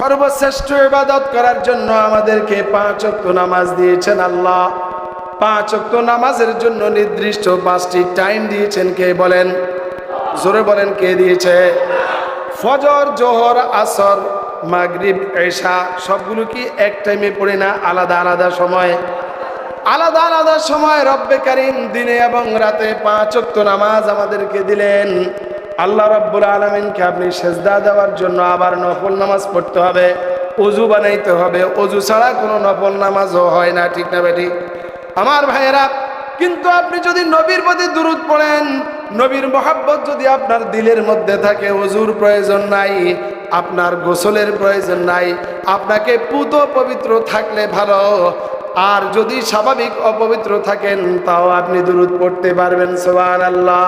সর্বশ্রেষ্ঠ ইবাদত করার জন্য আমাদেরকে পাঁচ অক্ত নামাজ দিয়েছেন আল্লাহ। পাঁচ অক্ত নামাজের জন্য নির্দিষ্ট পাঁচটি টাইম দিয়েছেন কে বলেন? জোরে বলেন কে দিয়েছে? ফজর, জোহর, আসর, মাগরিব, এশা সবগুলো কি এক টাইমে পড়ে না? আলাদা আলাদা সময়। আলাদা আলাদা সময় রব্বে কারিম দিনে এবং রাতে পাঁচ অক্ত নামাজ আমাদেরকে দিলেন। আল্লাহ রব্বুল আলমিনকে আপনি সেজদা দেওয়ার জন্য আবার নফল নামাজ পড়তে হবে অজু বানাইতে হবে। অজু ছাড়া কোনো নফল নামাজও হয় না, ঠিক না বেটি? আমার ভাইয়েরা, কিন্তু আপনি যদি নবীর প্রতি দূরত পড়েন, নবীর মহাব্বত যদি আপনার দিলের মধ্যে থাকে অজুর প্রয়োজন নাই, আপনার গোসলের প্রয়োজন নাই, আপনাকে পুত পবিত্র থাকলে ভালো, আর যদি স্বাভাবিক অপবিত্র থাকেন, তাও আপনি দূরত পড়তে পারবেন সোহান আল্লাহ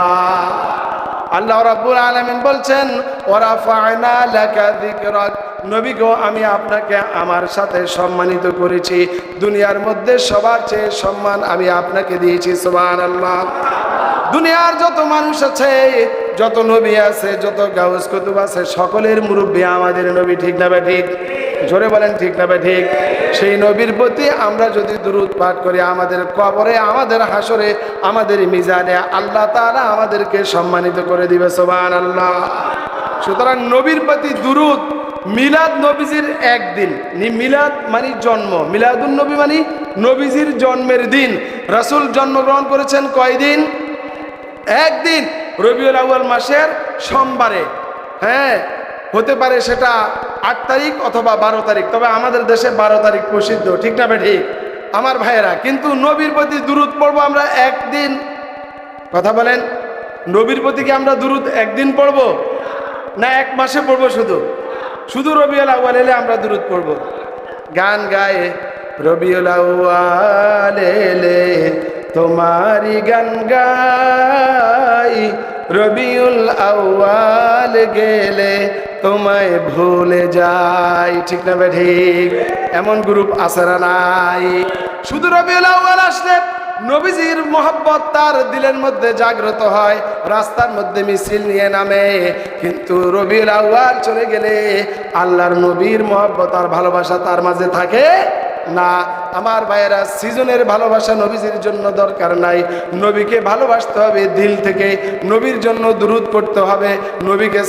আল্লাহ রাব্বুল আলামিন বলছেন ওরা ফায়না যিকরাক নবী গো, আমি আপনাকে আমার সাথে সম্মানিত করেছি। দুনিয়ার মধ্যে সবার চেয়ে সম্মান আমি আপনাকে দিয়েছি, সুবহানাল্লাহ। দুনিয়ার যত মানুষ আছে, যত নবী আছে, যত গাউস কুতুব আছে, সকলের মুরব্বী আমাদের নবী, ঠিক না বা ঠিক? জোরে বলেন, ঠিক না বা ঠিক। সেই নবীর প্রতি আমরা যদি দুরুদ পাঠ করি, আমাদের কবরে, আমাদের হাসরে আমাদের মিজানে, আল্লাহ তারা আমাদেরকে সম্মানিত করে দিবে সোবান আল্লাহ সুতরাং নবীর প্রতি দুরুদ মিলাদ নবীজির একদিন মিলাদ মানে জন্ম। মিলাদুন নবী মানে নবীজির জন্মের দিন। রাসূল জন্মগ্রহণ করেছেন কয়দিন? একদিন, রবিউল আউয়াল মাসের সোমবারে। হ্যাঁ হতে পারে সেটা আট তারিখ অথবা বারো তারিখ, তবে আমাদের দেশে বারো তারিখ প্রসিদ্ধ, ঠিক না ঠিক। আমার ভাইয়েরা, কিন্তু নবীর প্রতি দূরত পড়ব আমরা একদিন। কথা বলেন? নবীর প্রতি কি আমরা দূরত একদিন পড়ব? না, এক মাসে পড়ব শুধু? শুধু রবিউল আউয়াল এলে আমরা দূরত পড়ব। গান গায়ে, রবিউল আউয়াল এলে তোমারি গান গাই রবিউল আউয়াল গেলে তোমায় ভুলে যাই। ঠিক না বে ঠিক? এমন গ্রুপ আসারা নাই? শুধু রবিউল আউয়াল আসলে নবীজির মোহাব্বত তার দিলের মধ্যে জাগ্রত হয়, রাস্তার মধ্যে মিছিল নিয়ে নামে। কিন্তু রবিউল আউয়াল চলে গেলে আল্লাহর নবীর মোহাব্বত আর ভালোবাসা তার মাঝে থাকে না, আমার ভাইয়েরা, সিজনের ভালোবাসা নবীজির জন্য দরকার নাই। নবীকে ভালোবাসতে হবে, দিল থেকে নবীর জন্য দূরত করতে হবে, নবীকে